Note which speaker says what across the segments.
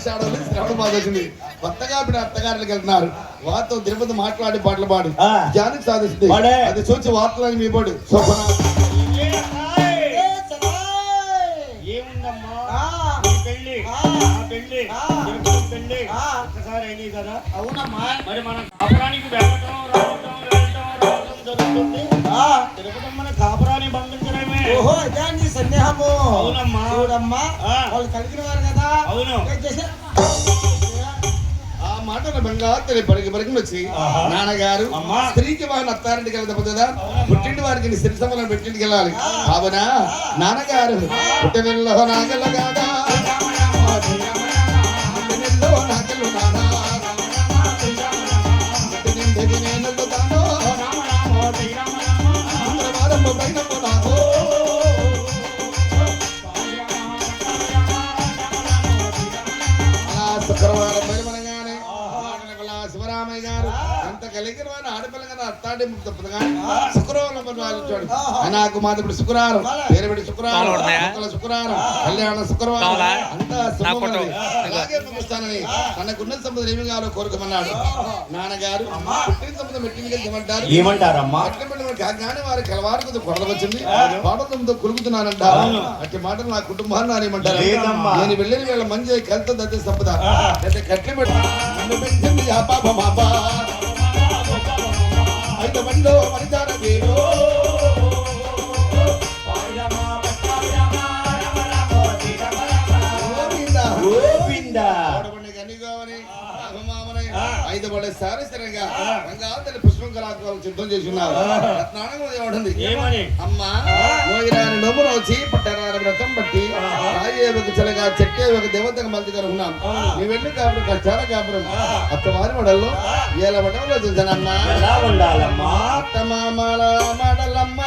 Speaker 1: శ్రవణ మాసం వచ్చింది కొత్తగా అత్తగారులకు వెళ్తున్నారు. వారితో తిరుపతి మాట్లాడి పాటలు పాడు. సాధిస్తుంది.
Speaker 2: పాడే.
Speaker 1: అది చూసి వార్తలని మీ పాడు.
Speaker 3: అవునమ్మా.
Speaker 4: మరి మనం కాపురానికి వెళ్ళటం రావటం వెళ్ళటం రావటం జరుగుతుంది.
Speaker 3: ఆ,
Speaker 4: తిరుపతి మన కాపురాన్ని బంధించడమే.
Speaker 3: ఓహో ఇదే నీ సందేహము
Speaker 4: అవునమ్మా.
Speaker 3: చూడమ్మా. వాళ్ళు కలిగిన వారు కదా
Speaker 4: అవును.
Speaker 1: ఆ మాటల బంగారు పరికి పరికి వచ్చి. నాన్నగారు
Speaker 4: అమ్మా.
Speaker 1: స్త్రీకి వారిని అత్తారింటికి కదా పుట్టింటి వారికి సిరి సమలం పెట్టింటికి వెళ్ళాలి కావున నాన్నగారు పుట్టినలో నాగల కాదా నాగలు నానా. Lord. కలిగిన ఆడపిల్ల కదా అత్తాడి శుక్రవారం నాకు మాది ఇప్పుడు శుక్రవారం శుక్రవారం మొక్కల శుక్రవారం కళ్యాణ శుక్రవారం. అంతా. అలాగే ముగిస్తానని తనకున్న సంపద ఏమి కావాలో కోరుకోమన్నాడు. నాన్నగారు పుట్టిన సంపద మెట్టింగ్ ఏమంటారు
Speaker 2: ఏమంటారమ్మా?
Speaker 1: కాగానే వారి కలవారు కొద్ది కొడత వచ్చింది. కులుకుతున్నానంట అట్టి మాటలు నా కుటుంబాన్ని నానేమంటారు. నేను వెళ్ళిన వేళ మంచి కలుతుంది అదే సంపద. అయితే కట్లు పెట్టి రామమామని, ఐదు పడే రంగావతలి పుష్పం సిద్ధం చేసి ఉన్నారు రత్నానంగా ఏమంటుంది
Speaker 4: ఏమని?
Speaker 1: అమ్మా వచ్చి పట్టరాని వ్రతం రాయే ఒక చిలగా చెట్టే ఒక దేవతకు మల్లి కనుకున్నాం. నీ వెళ్ళి కాపురం కష్టాల కాపురం. అత్తవారి మడల్లో ఏల మడలో చూసానమ్మా అత్తమామల మడలమ్మ.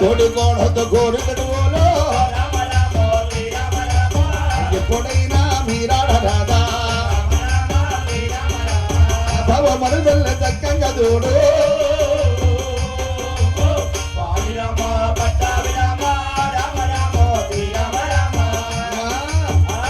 Speaker 1: తోడు కోడతో గోరుకడు ఓలో ఎప్పుడైనా మీరాడ రాదా భవ మరుదల్ల చక్కగా తోడు